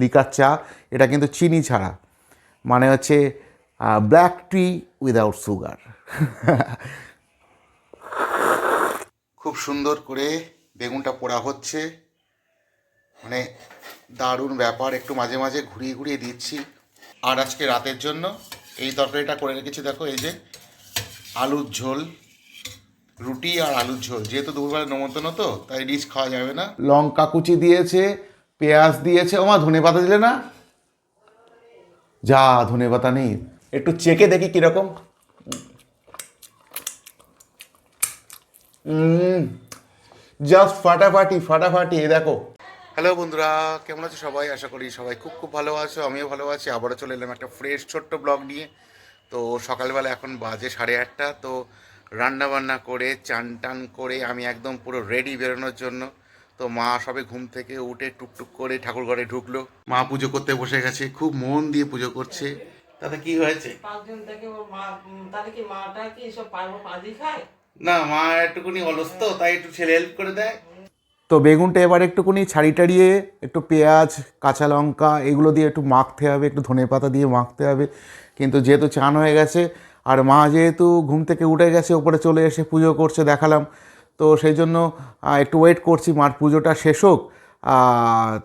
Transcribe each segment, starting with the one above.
Liquor চা এটা কিন্তু চিনি ছাড়া। মানে হচ্ছে ব্ল্যাক টি উইদাউট সুগার খুব সুন্দর করে বেগুনটা পোড়া হচ্ছে। মানে দারুণ ব্যাপার একটু মাঝে মাঝে ঘুরিয়ে ঘুরিয়ে দিচ্ছি। আর আজকে রাতের জন্য এই তরকারিটা করে রেখেছি দেখো এই যে আলুর ঝোল রুটি আর আলুর ঝোল। যেহেতু দুপুরবেলা নমন্তন্ন তো তাই রিচ খাওয়া যাবে না। লঙ্কা কুচি দিয়েছে পেঁয়াজ দিয়েছে, ওমা, ধনে পাতা দিলে না? যা ধনে পাতা নেই। একটু চেকে দেখি কীরকম। জাস্ট ফাটাফাটি ফাটাফাটি এ দেখো। হ্যালো বন্ধুরা, কেমন আছো সবাই? আশা করি সবাই খুব খুব ভালো আছো, আমিও ভালো আছি। আবারও চলে এলাম একটা ফ্রেশ ছোট্ট ব্লগ নিয়ে। তো সকালবেলা এখন বাজে সাড়ে আটটা, তো রান্না বান্না করে চান টান করে আমি একদম পুরো রেডি বেরোনোর জন্য। তো মা সবে ঘুম থেকে উঠে টুকটুক করে ঠাকুর ঘরে ঢুকলো। মা পুজো করতে বসে গেছে খুব মন দিয়ে পুজো করছে। তাতে কি হয়েছে? না মা একটুকুনি অলস তো তাই একটু ছেলে হেল্প করে দেয়। তো বেগুনটা এবার একটুকুনি ছাড়ি টাড়িয়ে একটু পেঁয়াজ কাঁচা লঙ্কা এগুলো দিয়ে একটু মাখতে হবে একটু ধনে পাতা দিয়ে মাখতে হবে। কিন্তু যেহেতু চান হয়ে গেছে আর মা যেহেতু ঘুম থেকে উঠে গেছে ওপরে চলে এসে পুজো করছে দেখালাম। তো সেই জন্য একটু ওয়েট করছি, মার পুজোটা শেষ হোক।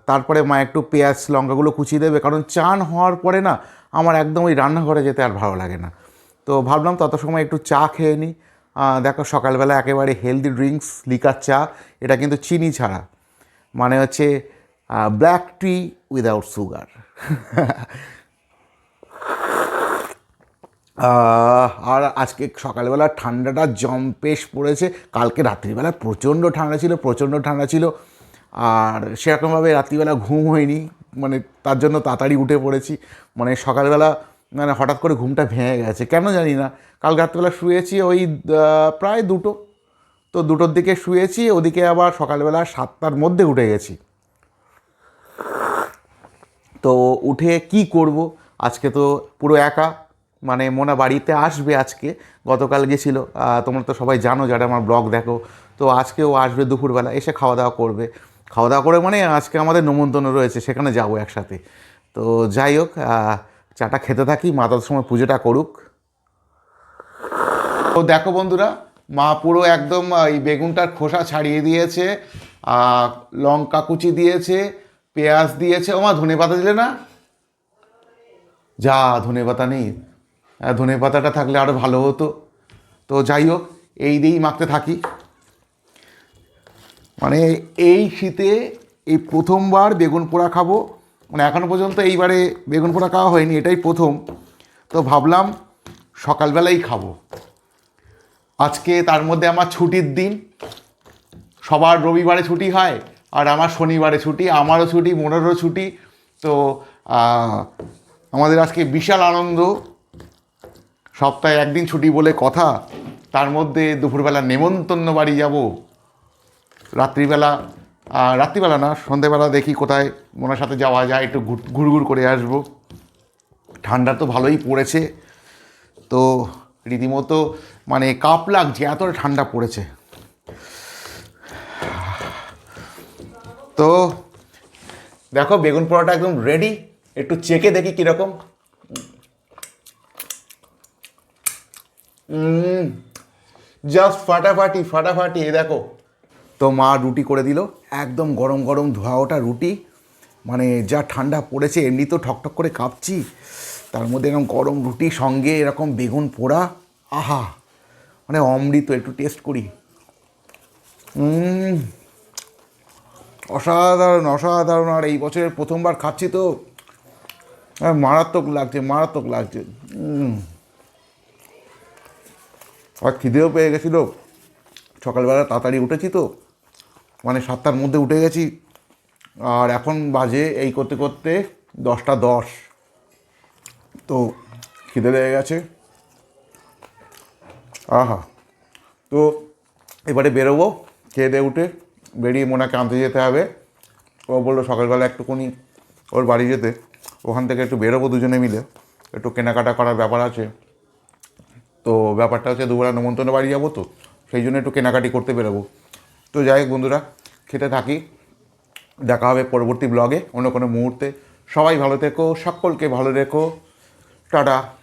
তারপরে মা একটু পেঁয়াজ, লঙ্কাগুলো কুচিয়ে দেবে, কারণ চান হওয়ার পরে না, আমার একদম ওই রান্নাঘরে যেতে আর ভালো লাগে না। তো ভাবলাম তত সময় একটু চা খেয়ে নিই দেখো সকালবেলা একেবারে হেলদি ড্রিঙ্কস লিকার চা, এটা কিন্তু চিনি ছাড়া। মানে হচ্ছে ব্ল্যাক টি উইদাউট সুগার আর আজকে সকালবেলা ঠান্ডাটা জম্পেশ পড়েছে। কালকে রাত্রিবেলা প্রচণ্ড ঠান্ডা ছিল, প্রচণ্ড ঠান্ডা ছিল। আর সেরকমভাবে রাত্রিবেলা ঘুম হয়নি মানে তার জন্য তাড়াতাড়ি উঠে পড়েছি। মানে সকালবেলা মানে হঠাৎ করে ঘুমটা ভেঙে গেছে। কেন জানি না, কাল রাত্রিবেলা শুয়েছি ওই প্রায় দুটো। তো দুটোর দিকে শুয়েছি, ওদিকে আবার সকালবেলা সাতটার মধ্যে উঠে গেছি। তো উঠে কি করব? আজকে তো পুরো একা। মানে মোনা বাড়িতে আসবে আজকে, গতকাল গেছিল তোমরা তো সবাই জানো, যারা আমার ব্লগ দেখো, তো আজকেও আসবে দুপুরবেলা, এসে খাওয়া দাওয়া করবে। খাওয়া দাওয়া করে মানে আজকে আমাদের নমন্তন্ন রয়েছে, সেখানে যাব একসাথে। তো যাই হোক চাটা খেতে থাকি, মা তত সময় পুজোটা করুক। তো দেখো বন্ধুরা, মা পুরো একদম এই বেগুনটার খোসা ছাড়িয়ে দিয়েছে লঙ্কা কুচি দিয়েছে, পেঁয়াজ দিয়েছে। ও মা ধনে পাতা দিলে না? যা ধনে পাতা নেই। ধনে পাতাটা থাকলে আরও ভালো হতো। তো যাই হোক, এই দিয়েই মাখতে থাকি। মানে এই শীতে এই প্রথমবার বেগুন পোড়া খাব। মানে এখনও পর্যন্ত এইবারে বেগুন পোড়া খাওয়া হয়নি, এটাই প্রথম। তো ভাবলাম সকালবেলাই খাব। আজকে তার মধ্যে আমার ছুটির দিন। সবার রবিবারে ছুটি হয় আর আমার শনিবারে ছুটি, আমারও ছুটি মোনারও ছুটি। তো আমাদের আজকে বিশাল আনন্দ। সপ্তাহে একদিন ছুটি বলে কথা, তার মধ্যে দুপুরবেলা নেমন্তন্ন বাড়ি যাব। রাত্রিবেলা রাত্রিবেলা না, সন্ধেবেলা দেখি কোথায় মোনার সাথে যাওয়া যায়, একটু ঘুর- ঘুরঘুর করে আসব। ঠান্ডা তো ভালোই পড়েছে। তো রীতিমতো মানে কাপ লাগছে এত ঠান্ডা পড়েছে। তো দেখো, বেগুন পোড়াটা একদম রেডি একটু চেকে দেখি কীরকম। জাস্ট ফাটাফাটি ফাটাফাটি এ দেখো। তো মা রুটি করে দিল, একদম গরম গরম ধোয়া ওটা রুটি। মানে যা ঠান্ডা পড়েছে, এমনি তো ঠকঠক করে কাঁপছি। তার মধ্যে এরকম গরম রুটি, সঙ্গে এরকম বেগুন পোড়া। আহা! মানে অমৃত, একটু টেস্ট করি। অসাধারণ অসাধারণ। আর এই বছরের প্রথমবার খাচ্ছি তো মারাত্মক লাগছে মারাত্মক লাগছে। আর খিদেও পেয়ে গেছিল। সকালবেলা তাড়াতাড়ি উঠেছি তো মানে সাতটার মধ্যে উঠে গেছি। আর এখন বাজে এই করতে করতে দশটা দশ। তো খিদে লেগে গেছে। আহা। তো এবারে বেরোবো, খেয়ে দিয়ে উঠে বেরিয়ে মোনাকে আনতে যেতে হবে। ও বলল সকালবেলা একটুখানি ওর বাড়ি যেতে। ওখান থেকে একটু বেরোবো দুজনে মিলে। একটু কেনাকাটা করার ব্যাপার আছে। তো ব্যাপারটা হচ্ছে দুবেলা নেমন্তন্ন বাড়ি যাব তো, সেই জন্য একটু কেনাকাটি করতে বেরোবো। তো যাই হোক বন্ধুরা, খেতে থাকি। দেখা হবে পরবর্তী ব্লগে অন্য কোনো মুহূর্তে। সবাই ভালো থেকো, সকলকে ভালো রেখো। টাটা।